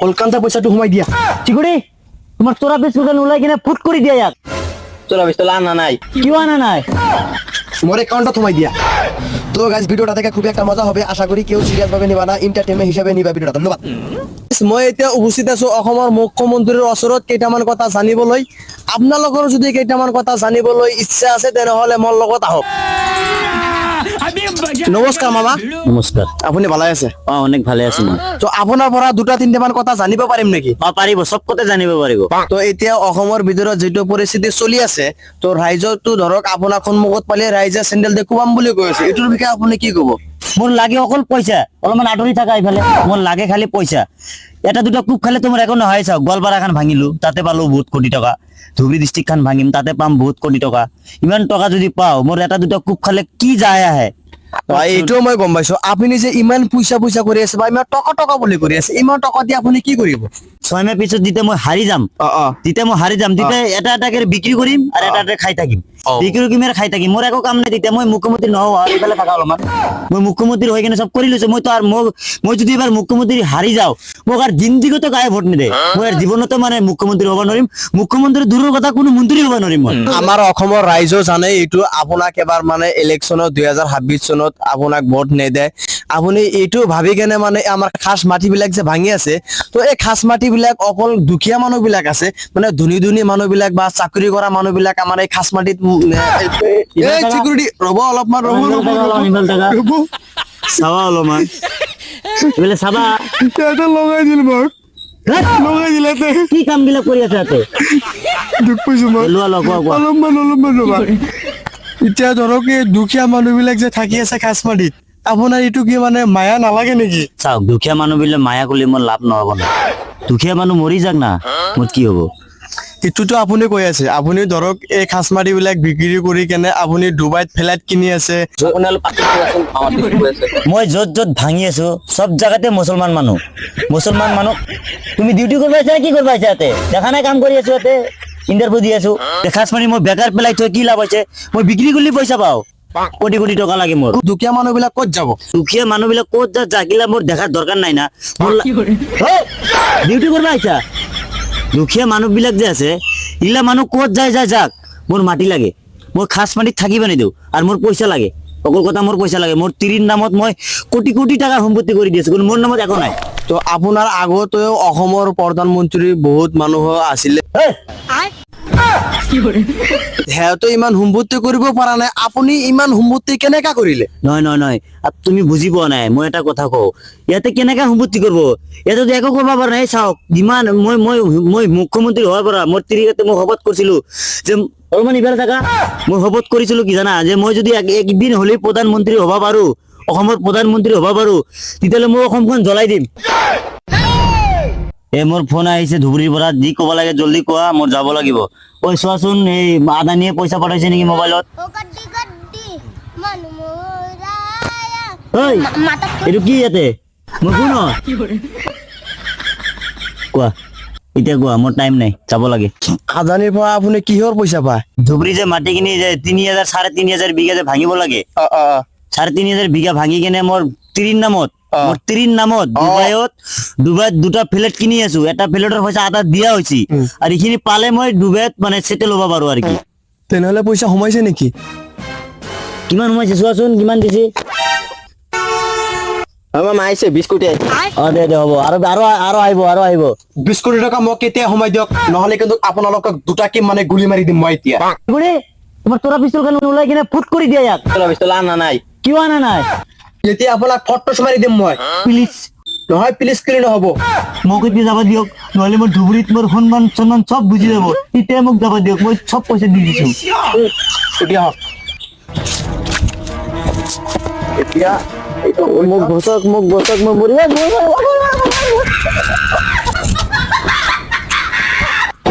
কলকাতা পইচাটো সোমাই দিয়া। চিকুৰি তোমাৰ চোৰা বিস্কুট ওলাই কিনে ফুট কৰি দিয়া ইয়াক চোরা পিস্তল আনা নাই। কিয় আনা নাই? মোৰ একাউণ্টত সোমাই দিয়া। তো গাইজ ভিডিওটা থেকে খুব একটা মজা হবে। আশা করি কেউ সিরিয়াস ভাবে নিবা না এন্টারটেইনমেন্ট হিসাবে নিবা ভিডিওটা। ধন্যবাদ। মই এতিয়া উপস্থিত আছো অসমৰ মুখ্যমন্ত্ৰীৰ ওচৰত কেইটামান কথা জানিবলৈ। আপোনালোকৰ যদি কেইটামান কথা জানিবলৈ ইচ্ছা আছে তেনেহলে মোৰ লগত আহক। নমস্কাৰ মামা। নমস্কাৰ। আপুনি ভালে আছে? অ অনেক ভালে আছে মই তো আপোনাৰ পৰা দুটা তিনিটামান কথা জানিব পাৰিম নেকি? অ পাৰিব চব কথা জানিব পাৰিব। তো এতিয়া অসমৰ ভিতৰত যিটো পৰিস্থিতি চলি আছে তো ৰাইজৰটো ধৰক আপোনাৰ সন্মুখত পালে ৰাইজে চেণ্ডেল দেখুৱাম বুলি কৈ আছে। এইটোৰ বিষয়ে আপুনি কি ক'ব? মোৰ লাগে অকল পইচা। অলপমান আঁতৰি থাকা এইফালে মোৰ লাগে খালি পইচা। এটা দুটা কোব খালে তোমাৰ একো নহয় চাওক গোৱালপাৰাখন ভাঙিলো তাতে পালো বহুত কোটি টকা। ধুবুৰী ডিষ্ট্ৰিক্টখন ভাঙিম তাতে পাম বহুত কোটি টকা। ইমান টকা যদি পাওঁ মোৰ এটা দুটা কোব খালে কি যায় আহে? এইটোও মই গম পাইছো। আপুনি যে ইমান পইচা পইচা কৰি আছে বা ইমান টকা টকা বুলি কৰি আছে ইমান টকা দি আপুনি কি কৰিব? ছয় মাহ পিছত যেতিয়া মই হাৰি যাম তেতিয়া মই হাৰি যাম তেতিয়া এটা এটাকে বিক্ৰী কৰিম আৰু এটা এটা খাই থাকিম। বিক্ৰী কৰিম আৰু খাই থাকিম। মোৰ একো কাম নাই তেতিয়া মই মুখ্যমন্ত্ৰী নহওঁ এইফালে থাকা অলপমান। মই মুখ্যমন্ত্ৰী হৈ কিনে চব কৰি লৈছো। মই তো আৰু মোক মই যদি এবাৰ মুখ্যমন্ত্ৰী হাৰি যাওঁ মোক আৰু জিন্দিগতো গায়ে ভোট নিদিয়ে। মই আৰু জীৱনতো মানে মুখ্যমন্ত্ৰী হ'ব নোৱাৰিম। মুখ্যমন্ত্ৰী দূৰৰ কথা কোনো মন্ত্ৰী হ'ব নোৱাৰিম মই। আমাৰ অসমৰ ৰাইজেও জানে এইটো আপোনাক এবাৰ মানে ইলেকশ্যনত দুই হাজাৰ ছাব্বিছ চনত আপোনাক ভোট নেদে আপুনি এইটো ভাবি কেনে মানে আমাৰ খাচ মাটিবিলাক যে ভাঙি আছে তো এই খাচ মাটিবিলাক অকল দুখীয়া মানুহবিলাক আছে। মানে ধনী ধনী মানুহবিলাক বা চাকৰি কৰা মানুহবিলাক আমাৰ এই খাচ মাটিত চিকিউৰিটি ৰ'ব অলপমান ৰ'ব চাবা অলপমান। এইফালে চাবা। ইয়াতে লগাই দিল মোক লগাই দিলে কি কাম বিলাক কৰি আছে ইয়াতে? দুখ পাইছো মই। লোৱা লোৱা কোৱা কোৱা। অলপমান অলপমান ৰ'বা। এতিয়া ধৰক এই দুখীয়া মানুহবিলাক যে থাকি আছে খাচমাটিত আপোনাৰ এইটো কি মানে মায়া নালাগে নেকি? চাওক দুখীয়া মানুহ বিলাক মায়া কৰিলে মোৰ লাভ নহ'ব না দুখীয়া মানুহ মৰি যাক না মোৰ কি হ'ব? এইটোতো আপুনি কৈ আছে আপুনি ধৰক এই খাচমাটি বিলাক বিক্ৰী কৰি কেনে আপুনি ডুবাইত ফ্লাইট কিনি আছে। মই য'ত য'ত ভাঙি আছো চব জাগাতে মুছলমান মানুহ। মুছলমান মানুহ তুমি ডিউটি কৰিব আহিছা কি কৰিব আহিছা ইয়াতে? দেখা নাই কাম কৰি আছো ইয়াতে ইণ্টাৰভিউ দি আছো। দেখাচ মাৰি মই বেকাৰ পেলাই থৈ কি লাভ হৈছে? মই বিক্ৰী কৰিলে পইচা পাওঁ। কোটি কোটি টকা লাগে মোৰ। দুখীয়া মানুহবিলাক ক'ত যাব? দুখীয়া মানুহবিলাক ক'ত যা জাগিলা মোৰ দেখাৰ দৰকাৰ নাই না। ডিউটি কৰিব আহিছা দুখীয়া মানুহবিলাক যে আছে এইগিলা মানুহ ক'ত যায় যায় যাক মোৰ মাটি লাগে। মই খাচ মাটিত থাকিব নিদিওঁ আৰু মোৰ পইচা লাগে। অকল কথা মোৰ পইচা লাগে। মোৰ তিৰিৰ নামত মই কোটি কোটি টকা সম্পত্তি কৰি দি আছো কিন্তু মোৰ নামত একো নাই। তো আপোনাৰ আগতেও অসমৰ প্ৰধানমন্ত্ৰী বহুত মানুহ আছিলে। নাই। মই এটা কথা কওঁ। মই মই মই মুখ্যমন্ত্ৰী হোৱাৰ পৰা মোৰ তিৰিকাতে মই শপত কৰিছিলো যে, অলপমান ইফালে থাকা। মই শপত কৰিছিলো কি জানা? যে মই যদি একদিন হ'লেও প্ৰধানমন্ত্ৰী হ'ব পাৰো অসমৰ প্ৰধানমন্ত্ৰী হ'ব পাৰো, তেতিয়াহ'লে মই অসমখন জ্বলাই দিম। এ মোর ফোন আহিছে ধুবুৰীৰ পৰা যি ক'ব লাগে জল্দি কোৱা মোৰ যাব লাগিব। ঐ চোৱাচোন এই আদানীয়ে পইচা পঠাইছে নেকি মোবাইলত? ঐ এইটো কি ইয়াতে? মোৰ শুন কোৱা এতিয়া কোৱা মোৰ টাইম নাই যাব লাগে। আদানীৰ পৰা আপুনি কিহৰ পইচা পায়? ধুবুৰী যে মাটি কিনি যে তিনি হাজাৰ চাৰে তিনি হাজাৰ বিঘা যে ভাঙিব লাগে অ অ। চাৰে তিনি হাজাৰ বিঘা ভাঙি কেনে মোৰ তিৰিৰ নামত। মোৰ তিৰিৰ নামত। ডুবাইত ডুবাইত দুটা ফ্লেট কিনি আছো। এটা ফ্লেটৰ পইচা আধা দিয়া হৈছে। আৰু এইখিনি পালে মই ডুবাইত মানে চেটেল হ'ব পাৰো আৰু কি। তেনেহলে পইচা সোমাইছে নেকি? কিমান সোমাইছে চোৱাচোন কিমান দিছে? অ দে দে হ'ব। আৰু আৰু আৰু আহিব আৰু আহিব। বিশ কোটি টকা মোক কেতিয়া সোমাই দিয়ক? নহলে কিন্তু আপোনালোকক দুটাকে মানে গুলি মাৰি দিম মই এতিয়া। তোমাৰ তোৰা পিস্তল খান ওলাই কিনে ফুট কৰি দিয়া ইয়াক। পিস্তল আনা নাই। কিয় আনা নাই? এতিয়া আপোনাক ফটো মাৰি দিম মই। প্লিজ নহয় প্লিজ কেলে নহব? মোক এতিয়া যাব দিয়ক নহলে মোৰ ধুবুৰীত মোৰ সন্মান সন্মান চব বুজি যাব। তেতিয়া মোক যাব দিয়ক মই চব পইচা দি দিছো। এতিয়া আহক। এতিয়া মোক গছক মোক গছক মই মৰিব